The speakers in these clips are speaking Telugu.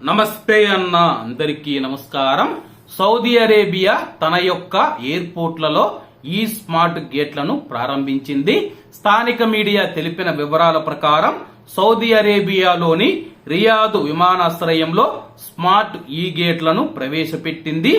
నమస్తే అన్న అందరికీ నమస్కారం. సౌదీ అరేబియా తన యొక్క ఎయిర్పోర్ట్లలో ఈ స్మార్ట్ గేట్లను ప్రారంభించింది. స్థానిక మీడియా తెలిపిన వివరాల ప్రకారం సౌదీ అరేబియాలోని రియాదు విమానాశ్రయంలో స్మార్ట్ ఈ గేట్లను ప్రవేశపెట్టింది.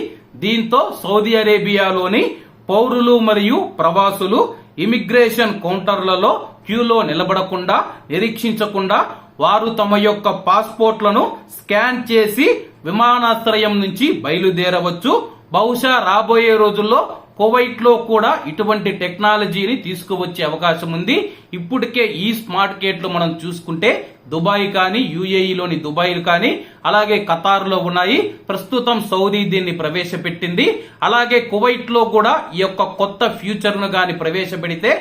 దీంతో సౌదీ అరేబియాలోని పౌరులు మరియు ప్రవాసులు ఇమిగ్రేషన్ కౌంటర్లలో క్యూలో నిలబడకుండా నిరీక్షించకుండా వారు తమ యొక్క పాస్పోర్ట్లను స్కాన్ చేసి విమానాశ్రయం నుంచి బయలుదేరవచ్చు. బహుశా రాబోయే రోజుల్లో కువైట్లో కూడా ఇటువంటి టెక్నాలజీని తీసుకువచ్చే అవకాశం ఉంది. ఇప్పటికే ఈ స్మార్ట్ గేట్లు మనం చూసుకుంటే దుబాయ్ కానీ యుఏఈలోని దుబాయ్ కానీ అలాగే ఖతార్లో ఉన్నాయి. ప్రస్తుతం సౌదీ దీన్ని ప్రవేశపెట్టింది. అలాగే కువైట్లో కూడా ఈ యొక్క కొత్త ఫ్యూచర్ను కానీ గాని ప్రవేశపెడితే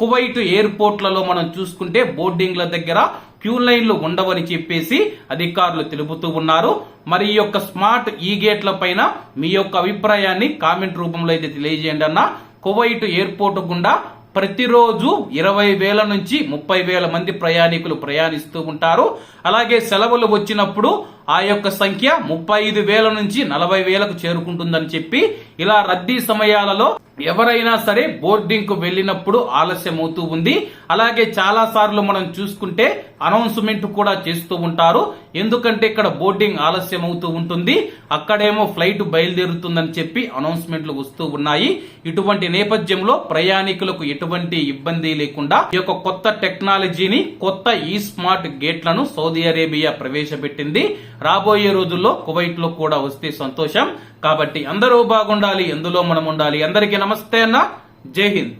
కువైట్ ఎయిర్పోర్ట్లలో మనం చూసుకుంటే బోర్డింగ్ల దగ్గర క్యూ లైన్లు ఉండవని చెప్పేసి అధికారులు తెలుపుతూ ఉన్నారు. మరి ఈ యొక్క స్మార్ట్ ఈ గేట్ల పైన మీ యొక్క అభిప్రాయాన్ని కామెంట్ రూపంలో అయితే తెలియజేయండి అన్న. కువైట్ ఎయిర్పోర్ట్ గుండా ప్రతిరోజు ఇరవై వేల నుంచి ముప్పై వేల మంది ప్రయాణికులు ప్రయాణిస్తూ ఉంటారు. అలాగే సెలవులు వచ్చినప్పుడు ఆ యొక్క సంఖ్య ముప్పై ఐదు వేల నుంచి నలభై వేలకు చేరుకుంటుందని చెప్పి ఇలా రద్దీ సమయాలలో ఎవరైనా సరే బోర్డింగ్కు వెళ్ళినప్పుడు ఆలస్యం అవుతూ ఉంది. అలాగే చాలా సార్లు మనం చూసుకుంటే అనౌన్స్మెంట్ కూడా చేస్తూ ఉంటారు. ఎందుకంటే ఇక్కడ బోర్డింగ్ ఆలస్యం అవుతూ ఉంటుంది. అక్కడేమో ఫ్లైట్ బయలుదేరుతుందని చెప్పి అనౌన్స్మెంట్లు వస్తూ ఉన్నాయి. ఇటువంటి నేపథ్యంలో ప్రయాణికులకు ఎటువంటి ఇబ్బంది లేకుండా ఈ యొక్క కొత్త టెక్నాలజీని కొత్త ఈ స్మార్ట్ గేట్లను సౌదీ అరేబియా ప్రవేశపెట్టింది. రాబోయే రోజుల్లో కువైట్లో కూడా వస్తే సంతోషం. కాబట్టి అందరూ బాగుండాలి ఎందులో మనం ఉండాలి అందరికీ నమస్తే అన్న. జై హింద్.